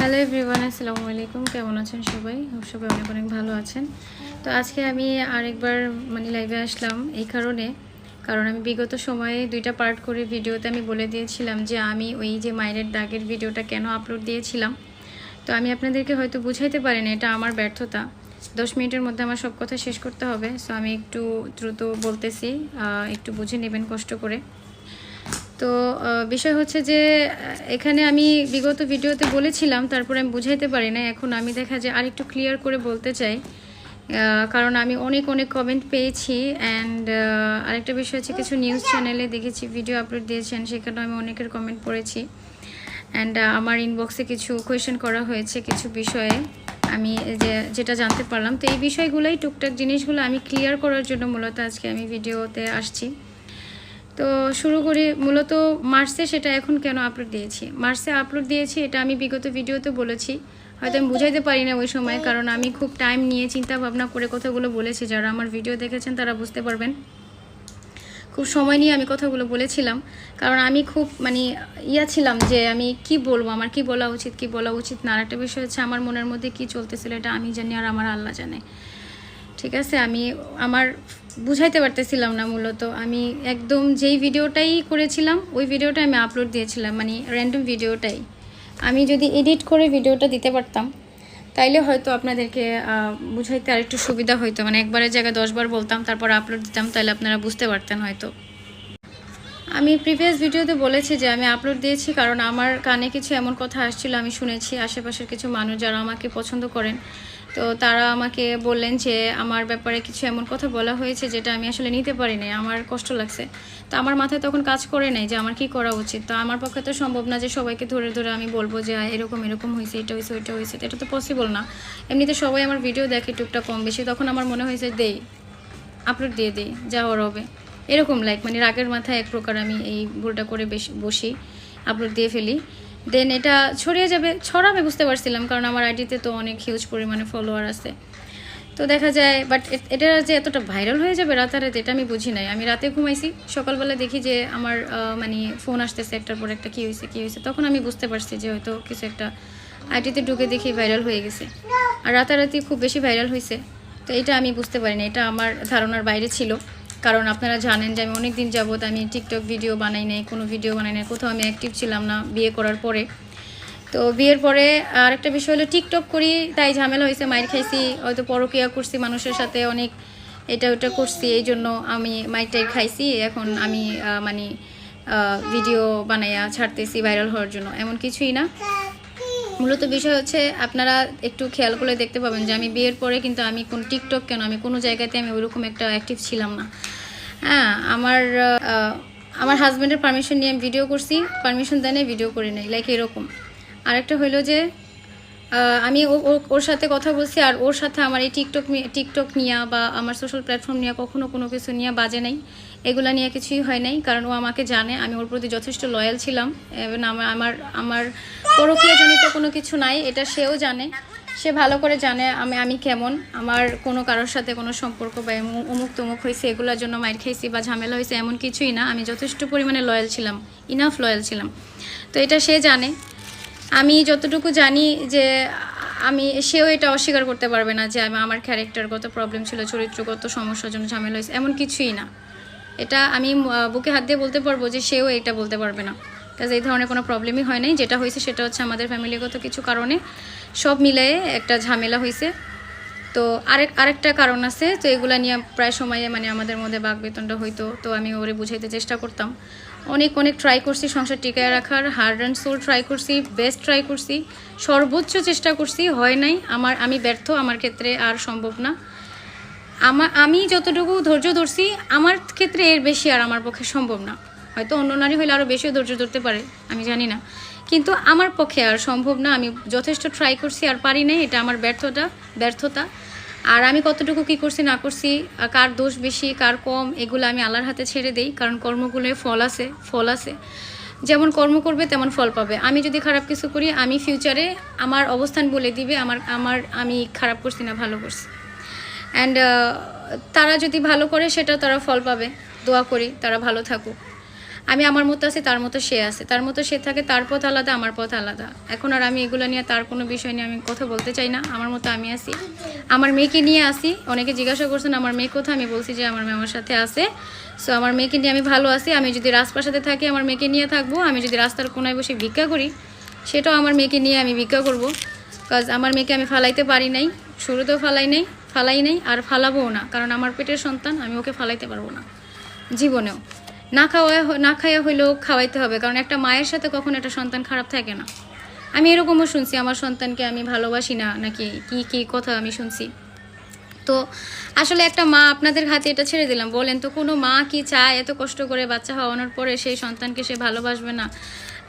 Hello everyone আসসালামু আলাইকুম কেমন আছেন সবাই? সবাই অনেক অনেক ভালো আছেন। তো আজকে আমি আরেকবার মানে লাইভে আসলাম এই কারণে। কারণ আমি বিগত সময়ে দুইটা পার্ট করে ভিডিওতে আমি বলে দিয়েছিলাম যে আমি ওই যে মায়ের দাগের ভিডিওটা কেন আপলোড দিয়েছিলাম। তো আমি আপনাদেরকে হয়তো বুঝাইতে পারি না, এটা আমার ব্যর্থতা। দশ মিনিটের মধ্যে আমার সব কথা শেষ করতে হবে। সো আমি একটু দ্রুত বলতেছি একটু বুঝে নেবেন কষ্ট করে। তো বিষয় হচ্ছে যে এখানে আমি বিগত ভিডিওতে বলেছিলাম, তারপরে আমি বুঝাইতে পারি না এখন আমি দেখা যায় আরেকটু ক্লিয়ার করে বলতে চাই। কারণ আমি অনেক অনেক কমেন্ট পেয়েছি অ্যান্ড আরেকটা বিষয় হচ্ছে কিছু নিউজ চ্যানেলে দেখেছি ভিডিও আপলোড দিয়েছেন, সেখানেও আমি অনেকের কমেন্ট পড়েছি। অ্যান্ড আমার ইনবক্সে কিছু কোয়েশন করা হয়েছে কিছু বিষয়ে, আমি যে, যেটা জানতে পারলাম। তো এই বিষয়গুলোই টুকটাক জিনিসগুলো আমি ক্লিয়ার করার জন্য মূলত আজকে আমি ভিডিওতে আসছি। তো শুরু করি, মূলত মার্চে সেটা এখন কেন আপলোড দিয়েছি? মার্চে আপলোড দিয়েছি, এটা আমি বিগত ভিডিওতে বলেছি। হয়তো আমি বুঝাইতে পারি না ওই সময়, কারণ আমি খুব টাইম নিয়ে চিন্তা ভাবনা করে কথাগুলো বলেছি। যারা আমার ভিডিও দেখেছেন, তারা বুঝতে পারবেন। খুব সময় নিয়ে আমি কথাগুলো বলেছিলাম, কারণ আমি খুব মানে ইয়া ছিলাম যে আমি কি বলব, আমার কি বলা উচিত, কি বলা উচিত না। একটা বিষয় হচ্ছে, আমার মনের মধ্যে কি চলতেছিল, এটা আমি জানি আর আমার আল্লাহ জানে। ঠিক আছে, আমি আমার বুঝাইতে পারতেছিলাম না মূলত। আমি একদম যেই ভিডিওটাই করেছিলাম, ওই ভিডিওটা আমি আপলোড দিয়েছিলাম মানে র্যান্ডম ভিডিওটাই। আমি যদি এডিট করে ভিডিওটা দিতে পারতাম, তাইলে হয়তো আপনাদেরকে বুঝাইতে আরেকটু সুবিধা হইতো। মানে একবারের জায়গায় দশবার বলতাম, তারপর আপলোড দিতাম তাহলে আপনারা বুঝতে পারতেন হয়তো। আমি প্রিভিয়াস ভিডিওতে বলেছি যে আমি আপলোড দিয়েছি কারণ আমার কানে কিছু এমন কথা আসছিল, আমি শুনেছি আশেপাশের কিছু মানুষ যারা আমাকে পছন্দ করেন। তো তারা আমাকে বললেন যে আমার ব্যাপারে কিছু এমন কথা বলা হয়েছে যেটা আমি আসলে নিতে পারি নাই আমার কষ্ট লাগছে। তো আমার মাথায় তখন কাজ করে নাই যে আমার কি করা উচিত। তো আমার পক্ষে তো সম্ভব না যে সবাইকে ধরে ধরে আমি বলব যে এরকম এরকম হয়েছে, এটা হয়েছে, ওইটা হয়েছে। এটা তো পসিবল না। এমনিতে সবাই আমার ভিডিও দেখে টুকটা কম বেশি। তখন আমার মনে হয়েছে, দেই আপলোড দিয়ে দিই, যা ওর হবে। এরকম লাইক মানে রাগের মাথায় এক প্রকার আমি এই ভুলটা করে বেশ, বসি আপলোড দিয়ে ফেলি। দেন এটা ছড়িয়ে যাবে, ছড়াবে বুঝতে পারছিলাম, কারণ আমার আইডিতে তো অনেক হিউজ পরিমাণে ফলোয়ার আছে। তো দেখা যায় বাট এটা যে এতটা ভাইরাল হয়ে যাবে রাতারাতি, এটা আমি বুঝি নাই। আমি রাতে ঘুমাইছি, সকালবেলা দেখি যে আমার মানে ফোন আসতেছে, একটার পর একটা কী হয়েছে কী হয়েছে তখন আমি বুঝতে পারছি যে হয়তো কিছু একটা আইটিতে ঢুকে দেখি ভাইরাল হয়ে গেছে। আর রাতারাতি খুব বেশি ভাইরাল হয়েছে তো এটা আমি বুঝতে পারিনি, এটা আমার ধারণার বাইরে ছিল। কারণ আপনারা জানেন যে আমি অনেক দিন যাবৎ আমি টিকটক ভিডিও বানাই নাই, কোনো ভিডিও বানাই নাই, কোথাও আমি অ্যাক্টিভ ছিলাম না বিয়ে করার পরে। তো বিয়ের পরে আরেকটা বিষয় হলো টিকটক করি, তাই ঝামেলা হয়েছে, মাইর খাইছি, হয়তো পরকিয়া করছি মানুষের সাথে অনেক, এটা ওটা করছি, এই জন্য আমি মাইরটাই খাইছি, এখন আমি মানে ভিডিও বানাইয়া ছাড়তেছি ভাইরাল হওয়ার জন্য, এমন কিছুই না। মূলত বিষয় হচ্ছে আপনারা একটু খেয়াল করে দেখতে পাবেন যে আমি বিয়ের পরে কিন্তু আমি কোন টিকটক কেন, আমি কোনো জায়গাতে আমি ওইরকম একটা অ্যাক্টিভ ছিলাম না। হ্যাঁ আমার আমার হাজব্যান্ডের পারমিশন নিয়ে আমি ভিডিও করছি পারমিশন দেয় ভিডিও করি নাই লাইক এরকম। আরেকটা হইল যে আমি ওর সাথে কথা বলছি আর ওর সাথে আমার এই টিকটক টিকটক নিয়ে বা আমার সোশ্যাল প্ল্যাটফর্ম নিয়ে কখনো কোনো কিছু নিয়ে বাজে নাই। এগুলা নিয়ে কিছুই হয় নাই, কারণ ও আমাকে জানে, আমি ওর প্রতি যথেষ্ট লয়াল ছিলাম এবং আমার আমার আমার পরকীয়জনিত কোনো কিছু নাই, এটা সেও জানে। সে ভালো করে জানে আমি আমি কেমন, আমার কোনো কারোর সাথে কোনো সম্পর্ক বা অমুক তমুক হয়েছে এগুলোর জন্য মাইর খাইছি বা ঝামেলা হয়েছে এমন কিছুই না, আমি যথেষ্ট পরিমাণে লয়াল ছিলাম ইনাফ লয়াল ছিলাম। তো এটা সে জানে। আমি যতটুকু জানি যে, আমি, সেও এটা অস্বীকার করতে পারবে না যে আমি আমার ক্যারেক্টারগত প্রবলেম ছিল, চরিত্রগত সমস্যার জন্য ঝামেলা হয়েছে এমন কিছুই না। এটা আমি বুকে হাত দিয়ে বলতে পারব যে সেও এটা বলতে পারবে না। কাজে এই ধরনের কোনো প্রবলেমই হয় নাই। যেটা হয়েছে সেটা হচ্ছে আমাদের ফ্যামিলিগত কিছু কারণে সব মিলিয়ে একটা ঝামেলা হয়েছে। তো আরেক, আরেকটা কারণ আছে, তো এগুলা নিয়ে প্রায় সময়ে মানে আমাদের মধ্যে বাঘ বেতনটা হইতো। তো আমি ওরে বুঝাইতে চেষ্টা করতাম। অনেক অনেক ট্রাই করছি সংসার টিকায় রাখার হার্ড অ্যান্ড সোল ট্রাই করছি বেস্ট ট্রাই করছি, সর্বোচ্চ চেষ্টা করছি, হয় নাই। আমার, আমি ব্যর্থ, আমার ক্ষেত্রে আর সম্ভব না। আমার আমি যতটুকু ধৈর্য ধরছি, আমার ক্ষেত্রে এর বেশি আর আমার পক্ষে সম্ভব না। হয়তো অন্য নারী হলে আরও বেশিও ধৈর্য ধরতে পারে, আমি জানি না। কিন্তু আমার পক্ষে আর সম্ভব না, আমি যথেষ্ট ট্রাই করছি আর পারি নাই, এটা আমার ব্যর্থতা ব্যর্থতা। আর আমি কতটুকু কি করছি, না করছি কার দোষ বেশি, কার কম, এগুলো আমি আল্লাহর হাতে ছেড়ে দেই, কারণ কর্মগুলোয় ফল আছে ফল আছে। যেমন কর্ম করবে, তেমন ফল পাবে। আমি যদি খারাপ কিছু করি, আমি ফিউচারে আমার অবস্থান বলে দিবে, আমার আমার, আমি খারাপ করছি না, ভালো করছি। অ্যান্ড তারা যদি ভালো করে সেটা তারা ফল পাবে। দোয়া করি তারা ভালো থাকুক। আমি আমার মতো আছি, তার মতো সে আছে। তার মতো সে থাকে, তার পথ আলাদা, আমার পথ আলাদা। এখন আর আমি এগুলো নিয়ে তার কোনো বিষয় নিয়ে আমি কথা বলতে চাই না। আমার মতো আমি আছি। আমার মেয়েকে নিয়ে আসি অনেকে জিজ্ঞাসা করছেন, আমার মেয়ে কোথায়? আমি বলছি যে, আমার মেয়ে আমার সাথে আছে। সো আমার মেয়েকে নিয়ে আমি ভালো আছি। আমি যদি রাজপ্রাসাদে থাকি, আমার মেয়েকে নিয়ে থাকব। আমি যদি রাস্তার কোনায় বসে ভিক্ষা করি, সেটাও আমার মেয়েকে নিয়ে আমি ভিক্ষা করব। কাজ আমার মেয়েকে আমি ফালাইতে পারি নাই। শুরুতেও ফালাই নাই। ফালাই নাই আর ফালাবও না, কারণ আমার পেটের সন্তান, আমি ওকে ফালাইতে পারব না জীবনেও। না খাওয়া না খাইয়া হইলেও খাওয়াইতে হবে, কারণ একটা মায়ের সাথে কখনো একটা সন্তান খারাপ থাকে না। আমি এরকমও শুনছি, আমার সন্তানকে আমি ভালোবাসি না, নাকি কি কি কথা আমি শুনছি। তো আসলে একটা মা আপনাদের হাতে এটা ছেড়ে দিলাম, বলেন তো কোনো মা কি চায় এত কষ্ট করে বাচ্চা হওয়ানোর পরে সেই সন্তানকে সে ভালোবাসবে না?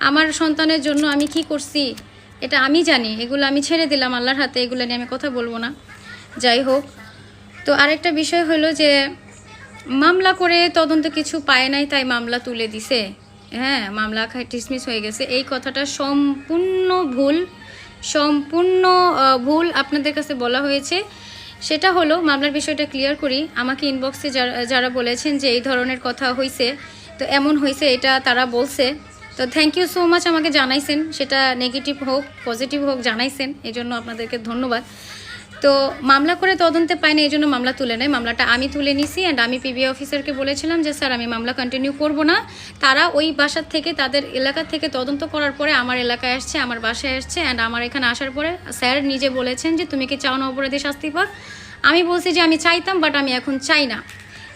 আমার সন্তানের জন্য আমি কি করছি? এটা আমি জানি, এগুলো আমি ছেড়ে দিলাম আল্লাহর হাতে, এগুলো নিয়ে আমি কথা বলব না। যাই হোক। তো আরেকটা বিষয় হলো যে, মামলা করে তদন্ত কিছু পায় নাই, তাই মামলা তুলে দিছে। হ্যাঁ মামলা খাই ডিসমিস হয়ে গেছে। এই কথাটা সম্পূর্ণ ভুল। সম্পূর্ণ ভুল আপনাদের কাছে বলা হয়েছে। সেটা হলো, মামলার বিষয়টা ক্লিয়ার করি। আমাকে ইনবক্সে যারা যারা বলেছেন যে এই ধরনের কথা হয়েছে তো এমন হয়েছে এটা তারা বলছে। তো থ্যাংক ইউ সো মাচ আমাকে জানাইছেন। সেটা নেগেটিভ হোক পজিটিভ হোক, জানাইছেন। এই জন্য আপনাদেরকে ধন্যবাদ। তো মামলা করে তদন্তে পায় না এই জন্য মামলা তুলে নেয় মামলাটা আমি তুলে নিছি অ্যান্ড আমি পিবি অফিসারকে বলেছিলাম যে, স্যার, আমি মামলা কন্টিনিউ করব না। তারা ওই বাসার থেকে, তাদের এলাকা থেকে তদন্ত করার পরে আমার এলাকায় আসছে, আমার বাসায় আসছে অ্যান্ড আমার এখানে আসার পরে স্যার নিজে বলেছেন যে, তুমি কি চাও না অপরাধী শাস্তি পাক আমি বলছি যে, আমি চাইতাম বাট আমি এখন চাই না।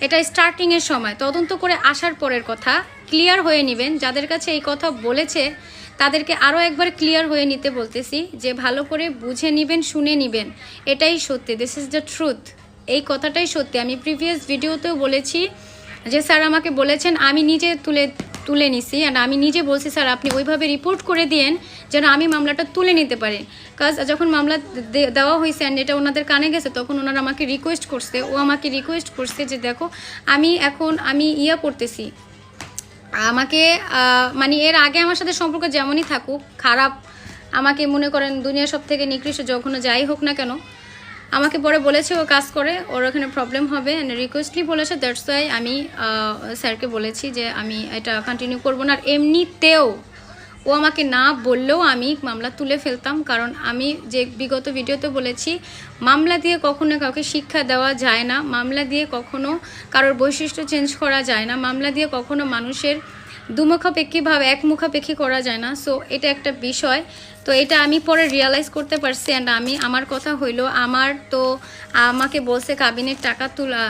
এটা স্টার্টিংয়ের সময়। তদন্ত করে আসার পরের কথা ক্লিয়ার হয়ে নেবেন। যাদের কাছে এই কথা বলেছে তাদেরকে আরও একবার ক্লিয়ার হয়ে নিতে বলতেছি যে ভালো করে বুঝে নেবেন, শুনে নেবেন। এটাই সত্যি। দিস ইজ দ্য ট্রুথ এই কথাটাই সত্যি। আমি প্রিভিয়াস ভিডিওতেও বলেছি যে, স্যার আমাকে বলেছেন, আমি নিজে তুলে তুলে নিছি অ্যান্ড আমি নিজে বলছি, স্যার আপনি ওইভাবে রিপোর্ট করে দিয়েন যেন আমি মামলাটা তুলে নিতে পারি। কাজ যখন মামলা দেওয়া হয়েছে অ্যান্ড এটা ওনাদের কানে গেছে, তখন ওনারা আমাকে রিকোয়েস্ট করছে। ও আমাকে রিকোয়েস্ট করছে যে, দেখো, আমি এখন, আমি ইয়া করতেছি। আমাকে মানে এর আগে আমার সাথে সম্পর্ক যেমনই থাকুক, খারাপ, আমাকে মনে করেন দুনিয়া সব থেকে নিকৃষ্ট যখনও যাই হোক না কেন, আমাকে পরে বলেছে ও কাজ করে, ওর ওখানে প্রবলেম হবে অ্যান্ড রিকোয়েস্টলি বলেছে দ্যাটস ওয়াই আমি স্যারকে বলেছি যে আমি এটা কন্টিনিউ করব না। আর এমনিতেও ও আমাকে না বললেও আমি মামলা তুলে ফেলতাম, কারণ আমি যে বিগত ভিডিওতে বলেছি, মামলা দিয়ে কখনো কাউকে শিক্ষা দেওয়া যায় না, মামলা দিয়ে কখনো কারোর বৈশিষ্ট্য চেঞ্জ করা যায় না, মামলা দিয়ে কখনো মানুষের দুমুখাপেক্ষীভাবে একমুখাপেক্ষী করা যায় না। সো এটা একটা বিষয়। তো এটা আমি পরে রিয়ালাইজ করতে পারছি অ্যান্ড আমি, আমার কথা হইল, আমার তো আমাকে বলছে কাবিনের টাকা তুলা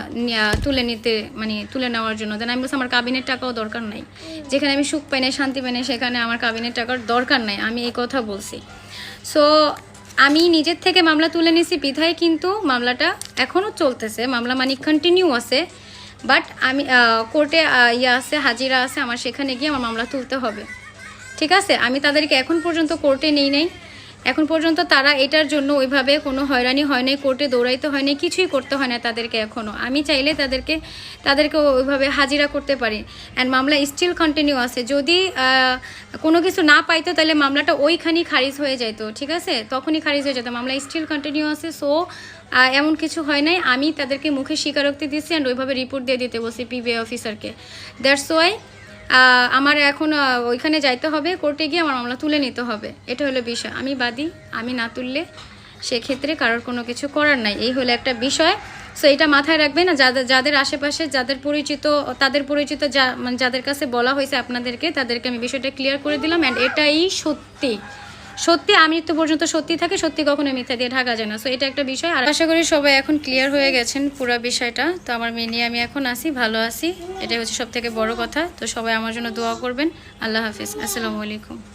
তুলে নিতে মানে তুলে নেওয়ার জন্য। দেন আমি বলছি, আমার কাবিনের টাকাও দরকার নাই। যেখানে আমি সুখ পাই নাই, শান্তি পাই সেখানে আমার কাবিনের টাকার দরকার নাই। আমি এই কথা বলছি। সো আমি নিজের থেকে মামলা তুলে নিছি, বিধায় কিন্তু মামলাটা এখনও চলতেছে। মামলা মানে কন্টিনিউ আছে। বাট আমি কোর্টে ইয়ে আছে, হাজিরা আছে, আমার সেখানে গিয়ে আমার মামলা তুলতে হবে। ঠিক আছে? আমি তাদেরকে এখন পর্যন্ত কোর্টে নেই নাই। এখন পর্যন্ত তারা এটার জন্য ওইভাবে কোনো হয়রানি হয় নাই কোর্টে দৌড়াইতে হয় নাই, কিছুই করতে হয় না তাদেরকে এখনও আমি চাইলে তাদেরকে তাদেরকে ওইভাবে হাজিরা করতে পারি। অ্যান্ড মামলা স্টিল কন্টিনিউ আছে। যদি কোনো কিছু না পাইতো, তাহলে মামলাটা ওইখানেই খারিজ হয়ে যাইতো। ঠিক আছে? তখনই খারিজ হয়ে যেত। মামলা স্টিল কন্টিনিউ আছে। সো এমন কিছু হয় নাই। আমি তাদেরকে মুখে স্বীকারোক্তি দিচ্ছি অ্যান্ড ওইভাবে রিপোর্ট দিয়ে দিতে বলছি পিবিআই অফিসারকে দ্যাটস ওয়াই আমার এখন ওইখানে যাইতে হবে কোর্টে গিয়ে আমার মামলা তুলে নিতে হবে। এটা হলো বিষয়। আমি বাদী, আমি না তুললে সেক্ষেত্রে কারোর কোনো কিছু করার নাই। এই হলো একটা বিষয়। সো এটা মাথায় রাখবেন যাদের যাদের আশেপাশে, যাদের পরিচিত, তাদের পরিচিত যা মানে যাদের কাছে বলা হয়েছে আপনাদেরকে, তাদেরকে আমি বিষয়টা ক্লিয়ার করে দিলাম অ্যান্ড এটাই সত্যি। সত্যি আমি তো পর্যন্ত সত্যি থাকে, সত্যি কখনো মিথ্যা দিয়ে ঢাকা যায় না। সো এটা একটা বিষয়। আর আশা করি সবাই এখন ক্লিয়ার হয়ে গেছেন পুরো বিষয়টা। তো আমার মেয়ে আমি এখন আসি ভালো আছি। এটাই হচ্ছে সব থেকে বড় কথা। তো সবাই আমার জন্য দোয়া করবেন। আল্লাহ হাফিজ। আসসালামু আলাইকুম।